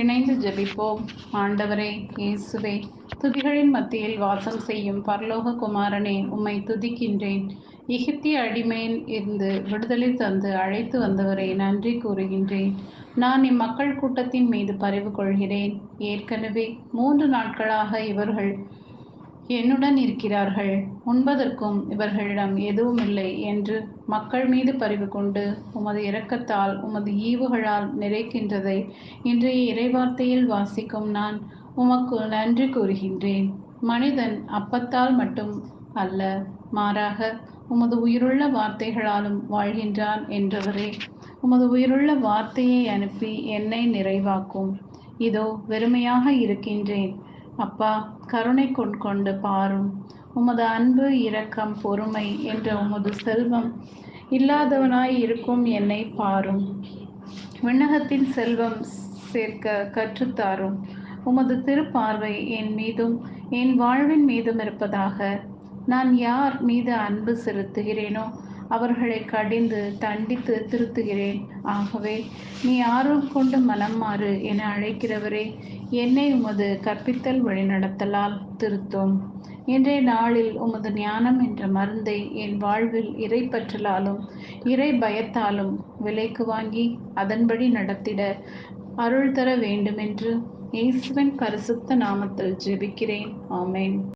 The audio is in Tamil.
இணைந்து ஜெபிப்போம். ஆண்டவரே இயேசுவே துதிகளின் மத்தியில் வாசம் செய்யும் பரலோக குமாரனே உம்மை துதிக்கின்றேன். எகிப்திய அடிமையின் இருந்து விடுதலை தந்து அழைத்து வந்தவரை நன்றி கூறுகின்றேன். நான் இம்மக்கள் கூட்டத்தின் மீது பரிவு கொள்கிறேன். ஏற்கனவே மூன்று நாட்களாக இவர்கள் என்னுடன் இருக்கிறார்கள். உண்பதற்கும் இவர்களிடம் எதுவும் இல்லை என்று மக்கள் மீது பரிவு கொண்டு உமது இரக்கத்தால் உமது ஈவுகளால் நிறைக்கின்றதை இன்றைய இறைவார்த்தையில் வாசிக்கும் நான் உமக்கு நன்றி கூறுகின்றேன். மனிதன் அப்பத்தால் மட்டும் அல்ல மாறாக உமது உயிருள்ள வார்த்தைகளாலும் வாழ்கின்றான் என்றவரே. உமது உயிருள்ள வார்த்தையை அனுப்பி என்னை நிறைவாக்கும். இதோ வெறுமையாக இருக்கின்றேன். அப்பா கருணை கொண்டு பாரும். உமது அன்பு இரக்கம் பொறுமை என்ற உமது செல்வம் இல்லாதவனாய் இருக்கும் என்னை பாரும். விண்ணகத்தின் செல்வம் சேர்க்க கற்றுத்தாரும். உமது திருப்பார்வை என் மீதும் என் வாழ்வின் மீதும் இருப்பதாக. நான் யார் மீது அன்பு செலுத்துகிறேனோ அவர்களை கடிந்து தண்டித்து திருத்துகிறேன். ஆகவே நீ ஆர்வம் கொண்டு மனம் மாறு என அழைக்கிறவரே என்னை உமது கற்பித்தல் வழிநடத்தலால் திருத்தும். இன்றைய நாளில் உமது ஞானம் என்ற மருந்தை என் வாழ்வில் இறைப்பற்றலாலும் இறை பயத்தாலும் விலைக்கு வாங்கி அதன்படி நடத்திட அருள் தர வேண்டுமென்று இயேசுவின் பரிசுத்த நாமத்தில் ஜெபிக்கிறேன். ஆமேன்.